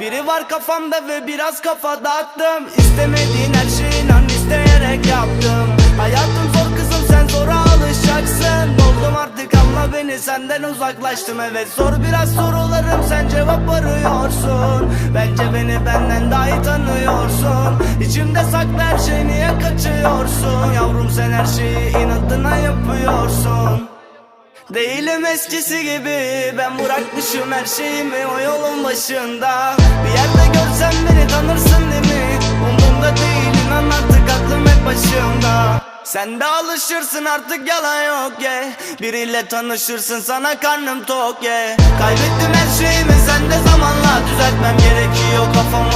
Biri var kafamda ve biraz kafa dağıttım. İstemediğin her şeyi inan isteyerek yaptım. Hayatım zor kızım sen zora alışacaksın. Oldum artık anla beni senden uzaklaştım. Evet zor biraz sorularım sen cevap arıyorsun. Bence beni benden daha iyi tanıyorsun. İçimde saklı her şey niye kaçıyorsun? Yavrum sen her şeyi inadına Değilim eskisi gibi Ben bırakmışım her şeyimi o yolun başında Bir yerde görsen beni tanırsın değil mi? Umurumda değil inan artık aklım hep başımda Sen de alışırsın artık yalan yok yeah. Biriyle tanışırsın sana karnım tok yeah. Kaybettim her şeyimi sen de zamanla Düzeltmem gerekiyor kafamı